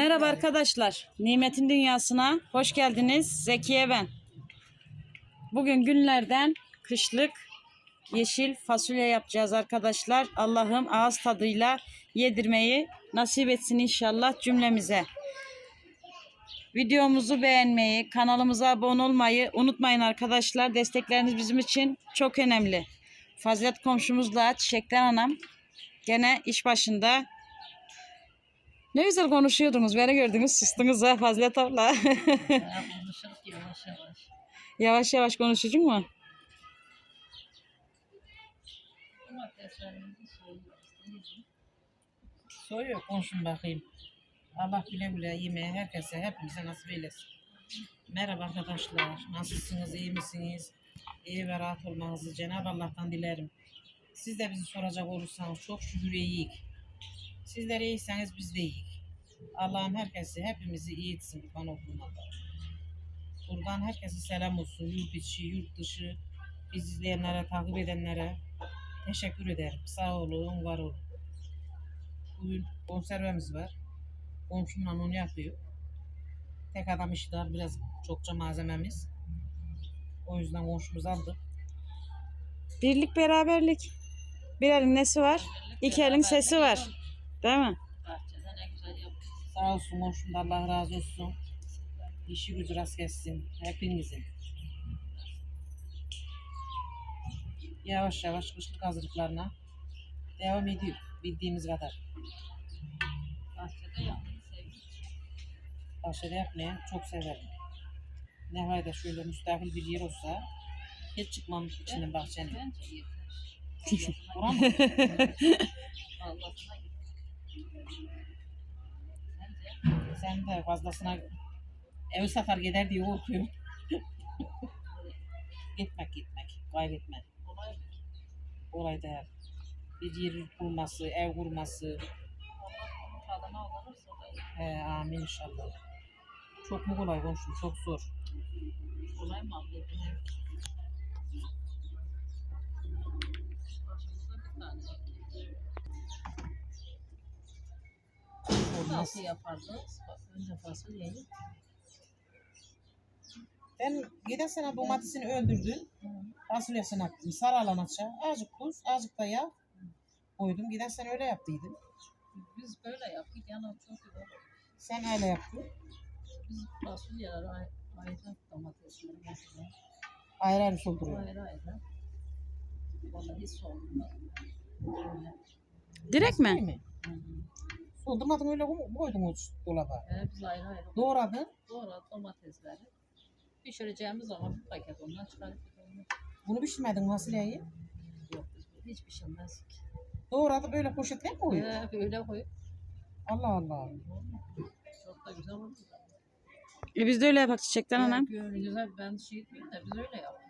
Merhaba arkadaşlar. Nimetin Dünyası'na hoş geldiniz. Zekiye ben. Bugün günlerden kışlık yeşil fasulye yapacağız arkadaşlar. Allah'ım ağız tadıyla yedirmeyi nasip etsin inşallah cümlemize. Videomuzu beğenmeyi, kanalımıza abone olmayı unutmayın arkadaşlar. Destekleriniz bizim için çok önemli. Fazilet komşumuzla Çiçekten Anam gene iş başında ne güzel konuşuyordunuz. Beni gördünüz sustunuz ha Fazilet abla. Yavaş yavaş. yavaş yavaş konuşucuk mu? Soyuyor konuşun bakayım. Allah güle güle yemeğe herkese hepimize nasip eylesin. Merhaba arkadaşlar. Nasılsınız? iyi misiniz? İyi ve rahat olmanızı Cenab-ı Allah'tan dilerim. Siz de bizi soracak olursanız çok şükür iyiyiz. Sizler iyiyseniz biz de iyiyiz. Allah'ım herkesi hepimizi iyi etsin kurban olduğum Allah. Buradan herkese selam olsun. Yurt içi, yurt dışı, bizi izleyenlere, takip edenlere teşekkür ederim. Sağ olun, var olun. Bugün konservemiz var. Komşumla onu yapıyor. Tek adam işi daha biraz çokça malzememiz. O yüzden komşumuz aldık. Birlik beraberlik. Bir elin nesi var? İki elin sesi var. Değil mi? Bahçede ne güzel yapıyor. Sağ olsun komşum da Allah razı olsun. İşi gücü rast gelsin hepinizin. Yavaş yavaş kışlık hazırlıklarına devam ediyor bildiğimiz kadar. Bahçede yapmayı. Bahçede yapmayı çok severim. Ne hayda şöyle müstakil bir yer olsa hiç çıkmam içinden bahçenin. Bence yeter. Buram mı? Allah'ına? Sen de fazlasına evi satar gider diye korkuyorum. gitmek gitmek. Kaybetme. Kolay mı? Olay değil. Bir yer kurması, ev kurması. He, amin inşallah. Çok mu kolay komşum? Çok zor. kolay mı? Bilmiyorum. Başımıza bir tane ekmek. Olmaz. Nasıl yapardınız? Önce fasulyeyi. Ben giden sene domatesini öldürdüm. Fasulyesini attım. Sarılan aşağı. Azıcık tuz, azıcık da yağ koydum. Giden sene öyle yaptıydım. Biz böyle yaptık. Yani çok güzel. Sen öyle yaptın. Biz fasulyeleri ay- ayrı domatesleri mesela. Ayrı ayrı solduruyor. Ayrı ayrı. Vallahi. Öyle. Direkt mi? Soldurmadın öyle koy- koydun o dolaba. Ee, biz ayrı ayrı Doğradın. Doğru domatesleri pişireceğimiz zaman bir paket ondan çıkarıp ondan Bunu pişirmedin fasulyeyi. yok biz böyle hiç pişirmez ki. Doğradı böyle poşetler mi koyuyor? Ee, böyle koyup Allah Allah. çok da güzel oldu. E biz de öyle yapak Çiçekten Anam. Güzel ben şey etmeyeyim de biz öyle yaptık.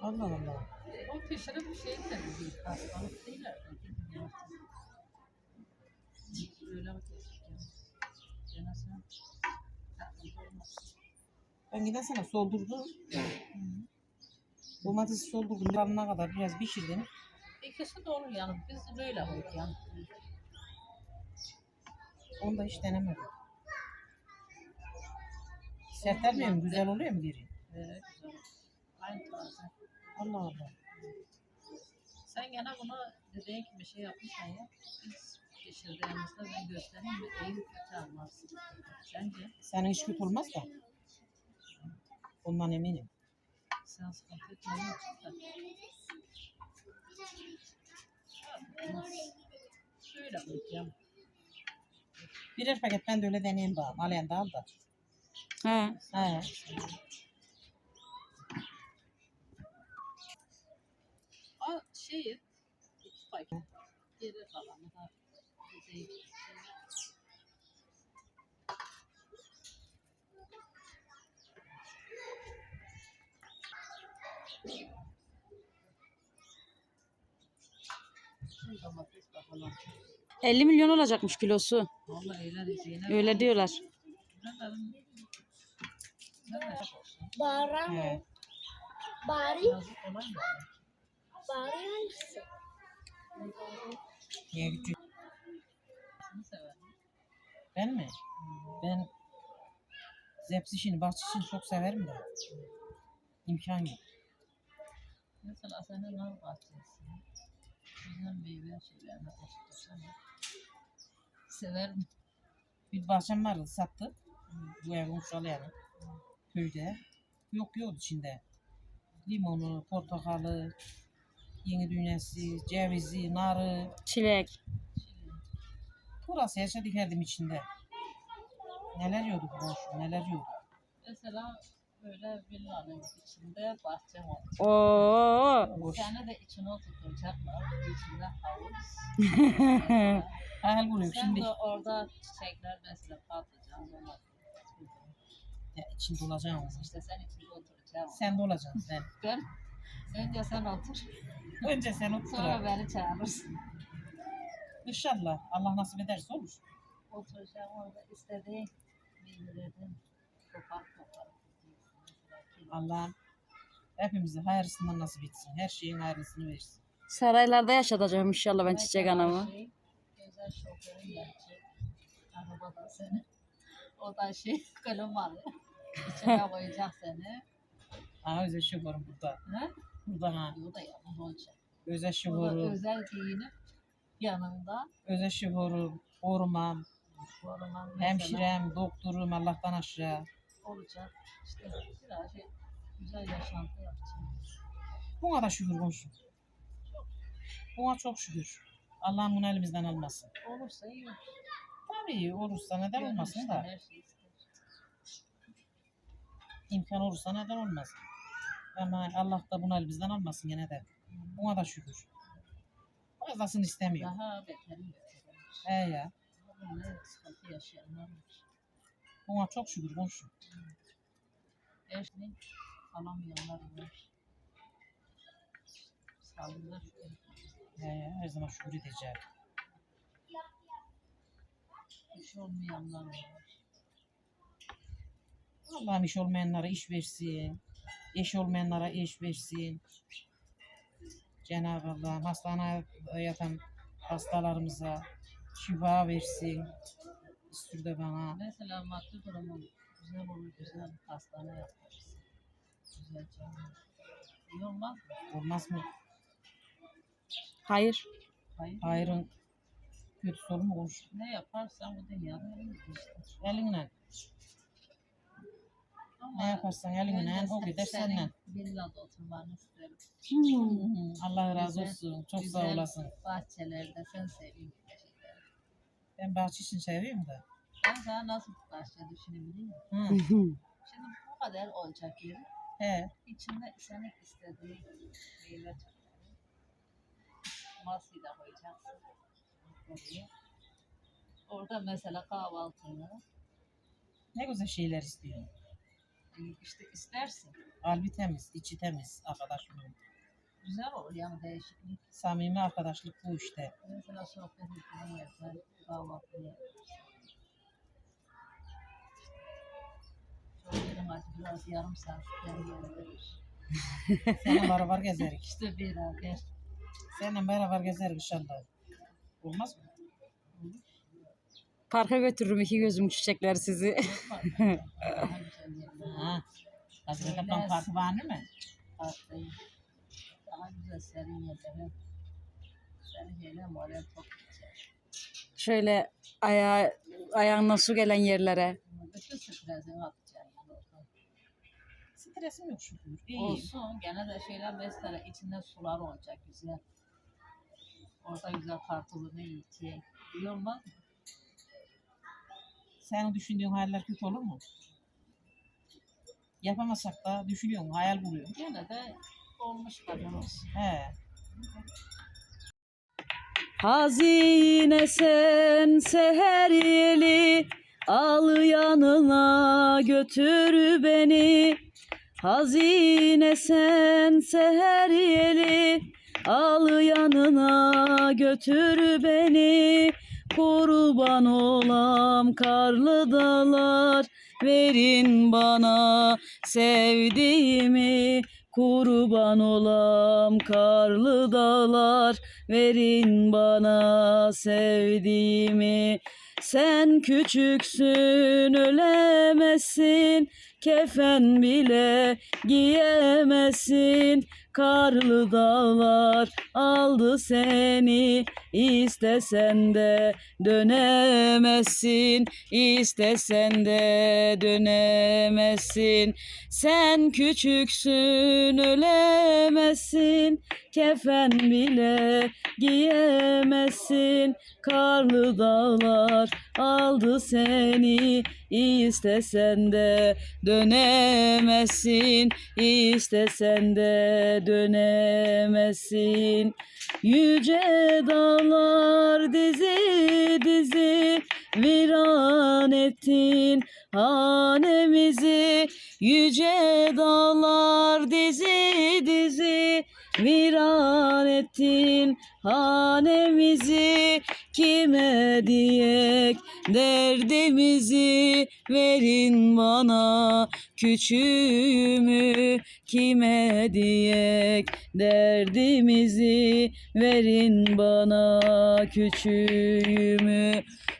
Allah Allah. O pişirip bir şey de değil. Hastalık değil herhalde. Öyle mi kestik ya? Cenazene. Ben giden sene soldurdum. Domatesi soldurdum. Yanına kadar biraz pişirdim. İkisi olur yani. Biz de böyle olduk yani. Onu da hiç denemedim. Sertler mi? Güzel oluyor mu? Böyle güzel olur. Aynı taze. Allah Allah. Sen gene bunu dediğin gibi şey yapmışsan ya. Biz pişirdiğimizde ben göstereyim mi? İyi kötü almazsın. Sence Senin iş kötü olmaz da. Ondan eminim. sen sıkıntı çıktı. Şöyle koyacağım. Birer paket ben de öyle deneyeyim bakalım. Alayan da al da. Ha. He. O şeyi paket. Geri kalanı da Şimdi domates bakalım. 50 milyon olacakmış kilosu. Vallahi öyle diyeceğine. Öyle diyorlar. Bağıran He. Bari, Yazık mı? Bari hangisi? Niye küçük? Ben mi? Ben zepsi işini, bahçe işini çok severim de. İmkan yok. Mesela senin nar bahçesi. Güzel meyve şeylerine açıkçası. Severim. Bir bahçem vardı sattık. Bu evin uşalı yani. Köyde. Yok yok içinde. Limonu, portakalı, yeni dünyası, cevizi, narı. Çilek. Burası yaşadık herdim içinde. Neler yiyorduk boş, neler yiyorduk. Mesela böyle villanın içinde bahçe var. Oo. Boş. Seni de içine oturtacaklar. İçinde havuz. Hayal kuruyorum Sen şimdi. de orada çiçekler mesela patlıcan domates. Ya, içinde olacağım. İşte sen içinde oturacaksın. Sen de olacaksın sen. Ben önce sen otur. Önce sen otur. Sonra beni çağırırsın. İnşallah Allah nasip ederse olur. Oturacağım orada istediğin meyvelerden kopar kopar. Allah'ım hepimize hayırlısından nasip etsin. Her şeyin hayırlısını versin. Saraylarda yaşatacağım inşallah ben çiçek anamı. Şey, Güzel şoförün gelecek. Arabada seni. O da şey kalem alıyor. İçine koyacak seni. Aa özel şoförüm burada. Ha? Burada ha. O da yanında olacak. Da şoförü, özel giyinip yanında özel şoförü, orman, koruman mesela hemşirem, doktorum Allah'tan aşağı. olacak. İşte biraz şey, güzel yaşantı yapacağım. Buna da şükür komşum. Buna çok şükür. Allah'ım bunu elimizden almasın. Olursa iyi. Tabii olursa neden Gönül olmasın da. Şey. İmkan olursa neden olmasın. Ama Allah da bunu elimizden almasın gene de. Buna da şükür. Fazlasını istemiyor. Daha beterin. He ya. Böyle sıkıntı yaşayanlar var. Buna çok şükür komşum. Eşini alamayanlar var. Sağlığına şükür. He ya. Her zaman şükür edeceğim. İş olmayanlar var. Allah'ım iş olmayanlara iş versin. Eş olmayanlara eş versin. Cenab-ı Allah hastanede yatan hastalarımıza şifa versin. İstir de bana. Mesela maddi durumun güzel olur, güzel hastane yaparsın. Güzel canım. İyi olmaz mı? Olmaz mı? Hayır. Hayır. Hayrın kötüsü olur mu? Ne yaparsan bu dünyada işte. Elinle. Ama Ne yaparsan ben de o gider senden. Villada oturmanı isterim. Hmm. Allah razı Güzel- olsun. Çok sağ güzel olasın. Bahçelerde sen seveyim. Ben bahçe için seviyorum da. Ben sana nasıl bahçe düşünebilirim? Hı. Şimdi bu kadar olacak yeri. He. İçinde senin istediğin meyve türleri. Masayı da koyacaksın. Oraya. Orada mesela kahvaltını Ne güzel şeyler istiyor. İşte istersin. Kalbi temiz, içi temiz arkadaşım. Güzel olur yani değişiklik. Samimi arkadaşlık bu işte. Mesela sohbet ettiğin yerde kahvaltı yaparsın. Çok yerim acı biraz yarım saat verir. Seninle beraber gezerik. İşte beraber. Seninle beraber gezerik inşallah. Olmaz mı? Parka götürürüm iki gözüm çiçekler sizi. Ha. Hazreti Öyle. Kaplan Parkı var değil mi? Farklıyım. Daha güzel serin yerlere. Senin hele moral çok güzel. Şöyle ayağı, ayağına su gelen yerlere. Bütün stresini atacaksın. yani oradan. Stresim yok şükür. İyi. Olsun gene de şeyler mesela içinde sular olacak güzel. Orada güzel kartolunu yiyecek. İyi olmaz mı? Senin düşündüğün hayaller kötü olur mu? Yapamasak da düşünüyorum, hayal kuruyorum. Gene de olmuş kadar olsun. He. Hazine sen seher yeli Al yanına götür beni Hazine sen seher yeli Al yanına götür beni Kurban olam karlı dağlar Verin bana sevdiğimi. Kurban olam karlı dağlar verin bana sevdiğimi. Sen küçüksün ölemezsin kefen bile giyemezsin karlı dağlar aldı seni. İstesen de dönemezsin istesen de dönemezsin sen küçüksün ölemezsin kefen bile giyemezsin karlı dağlar aldı seni. İstesen de dönemezsin istesen de dönemezsin yüce dağlar dizi dizi viran ettin hanemizi. Yüce dağlar dizi dizi viran ettin hanemizi. Kime diyek derdimizi verin bana küçüğümü kime diyek? Derdimizi verin bana küçüğümü.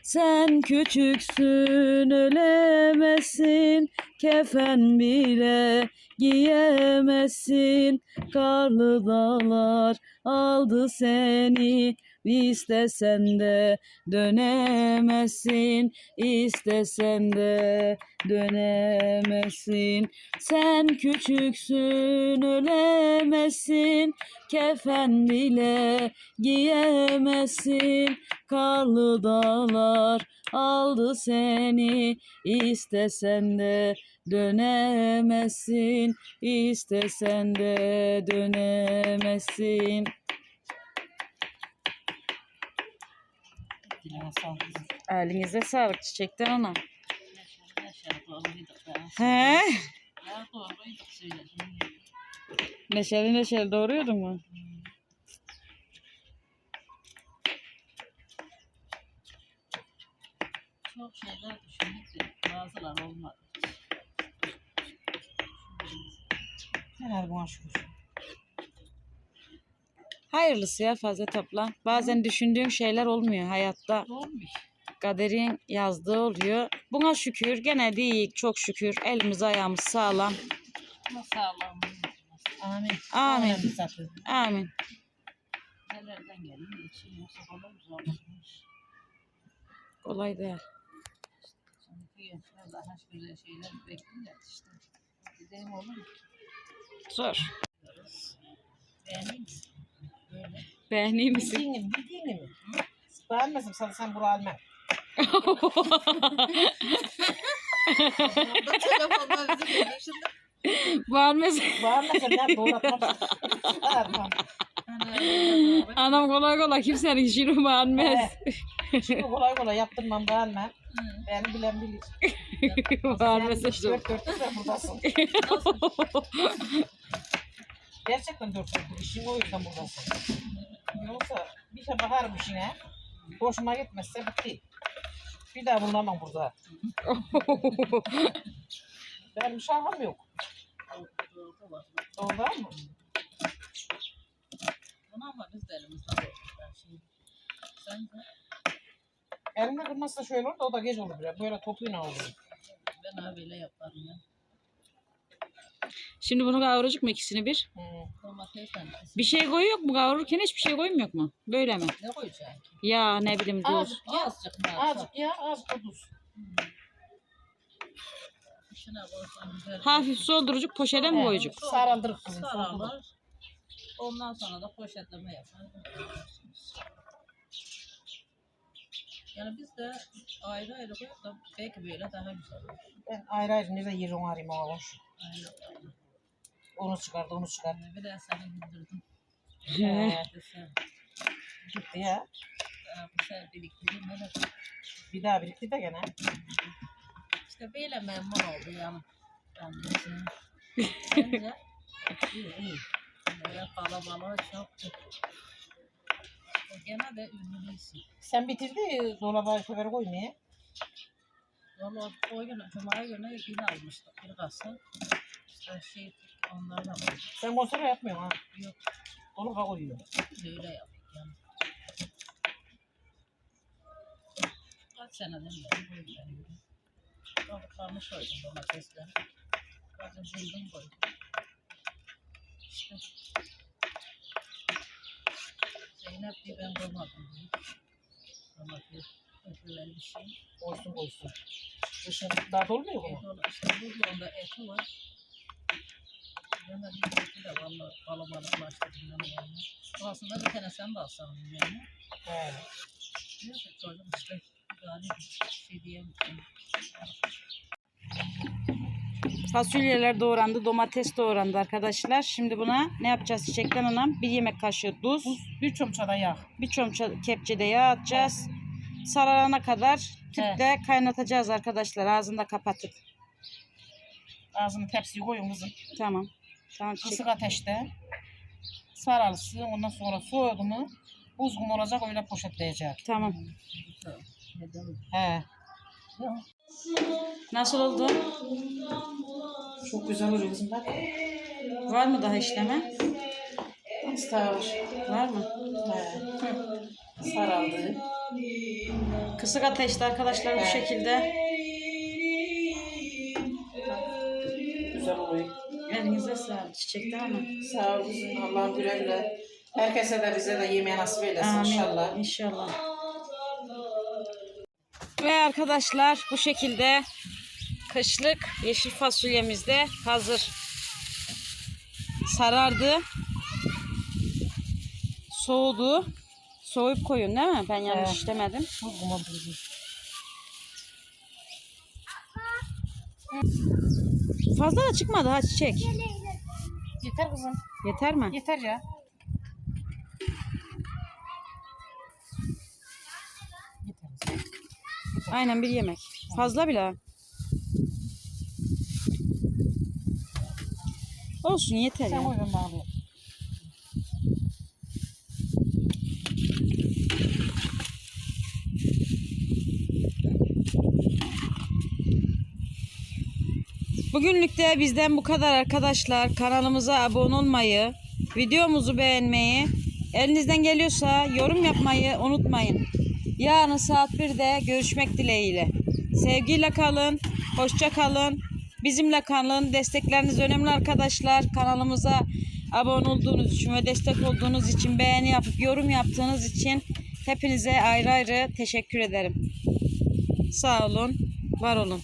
Sen küçüksün ölemezsin kefen bile giyemezsin. Karlı dağlar aldı seni istesen de dönemezsin istesen de dönemezsin sen küçüksün ölemezsin kefen bile giyemezsin karlı dağlar aldı seni istesen de dönemezsin istesen de dönemezsin Kızım. Elinize sağlık çiçekten be. He? Neşeli neşeli doğruyordun mu? Çok şeyler düşündük de bazılar olmadı. Herhalde buna şükür. Hayırlısı ya fazla topla. Bazen düşündüğün şeyler olmuyor hayatta. Olmuş. Kaderin yazdığı oluyor. Buna şükür gene değil çok şükür. Elimiz ayağımız sağlam. Sağlam. Amin. Amin. Amin. Nelerden gelin için yoksa kolay zorlanmış. Kolay değil. Şimdiki gençler daha güzel şeyler bekliyor işte. Gidelim olur mu? Zor. Beğenir misin? Misin? Bildiğini mi? Bildiğini mi? Beğenmesin sana sen bunu alma. Telefonda bizi konuşunda. Beğenmez. Beğenmesin ben doğratmam. Tamam. Anam kolay kolay kimsenin işini beğenmez. Şimdi kolay kolay yaptırmam beğenmem. Beni bilen bilir. Beğenmezse Sen dur. dört dörtlük sen buradasın. Gerçekten dört dörtlük. İşin o yüzden buradasın. Yoksa bir şey bakarım işine. Hoşuma gitmezse bitti. Bir daha bulunamam burada. Benim şahım yok. Doğru mu? Bunu ama biz de elimizden şimdi. Sen de Elimde kırmazsa şöyle olur da o da geç olur biraz. Böyle topuyla olur. ben abiyle yaparım ya. Şimdi bunu kavuracak mı ikisini bir? Bir şey koyuyor mu? Kavururken hiçbir şey koymuyor mu? Böyle mi? Ne koyacaksın? Ya ne bileyim dur. Azıcık ya. Azıcık ya azıcık. İçine koysan güzel. Hafif soldurucuk poşete mi koyacak? Saraldırıp kızım. Ondan sonra da poşetleme yapar. Yani biz de ayrı ayrı koyup da belki böyle daha güzel olur. Ben ayrı ayrı nerede yerim arayayım o olmuş. Onu çıkardı onu çıkardı. Yani bir de seni güldürdüm. He, Güzel. gitti ya. Daha güzel biriktirdim. Öyle. Bir daha birikti de gene. İşte böyle memnun oldu yani. Annesi. Bence İyi iyi. böyle kalabalığı çoktu. Gene de ünlüysün. Sen bitirdi dolaba şoförü koymaya. Valla o gün, Cuma günü yine almıştık bir kasa. işte şey var. Sen konserve yapmıyorsun ha. Yok Onu koyuyor. öyle yaptık yani. Kaç seneden beri böyle. Kabuklarını soydum domatesleri. Bazı buldum koydum. İşte. Zeynep diye ben koymadım. Domates, ötüler bir şey. Koysun koysun. Dışın daha dolmuyor mu? İşte buzdolabında eti var. Yanında bir eti de valla kalabalıklaştırdım yanı yanına. Aslında bir tane sen de alsan yani. He. Neyse çocuk işte galiba şey diyemem. Fasulyeler doğrandı, domates doğrandı arkadaşlar. Şimdi buna ne yapacağız çiçekten anam? Bir yemek kaşığı tuz, Bir çomçada yağ. bir çomça kepçede yağ atacağız. Sararana kadar tüpte kaynatacağız arkadaşlar ağzını da kapatıp. Ağzını tepsiye koyun kızım. Tamam. Tamam çiçek. Kısık ateşte. Saralsın. Ondan sonra soğudu mu buzgun olacak öyle poşetleyecek. Tamam. He. Nasıl oldu? Çok güzel oluyor kızım bak. Var mı daha işleme? Nasıl var? Var mı? He. Saraldı. Kısık ateşte arkadaşlar bu şekilde. Çiçekten ama. Sağ ol kızım. Allah güle güle. Herkese de bize de yemeği nasip eylesin Amin. inşallah. İnşallah. Ve arkadaşlar bu şekilde kışlık yeşil fasulyemiz de hazır. Sarardı. Soğudu. Soğuyup koyun değil mi? Ben yanlış Evet. demedim. Fazla da çıkmadı ha çiçek. Yeter kızım. Yeter mi? Yeter ya. Yeter kızım. Aynen bir yemek. Fazla bile. Olsun yeter Sen ya. koy Bugünlük de bizden bu kadar arkadaşlar. Kanalımıza abone olmayı, videomuzu beğenmeyi, elinizden geliyorsa yorum yapmayı unutmayın. Yarın saat 1'de görüşmek dileğiyle. Sevgiyle kalın, hoşça kalın. Bizimle kalın. Destekleriniz önemli arkadaşlar. Kanalımıza abone olduğunuz için ve destek olduğunuz için, beğeni yapıp yorum yaptığınız için hepinize ayrı ayrı teşekkür ederim. Sağ olun, var olun.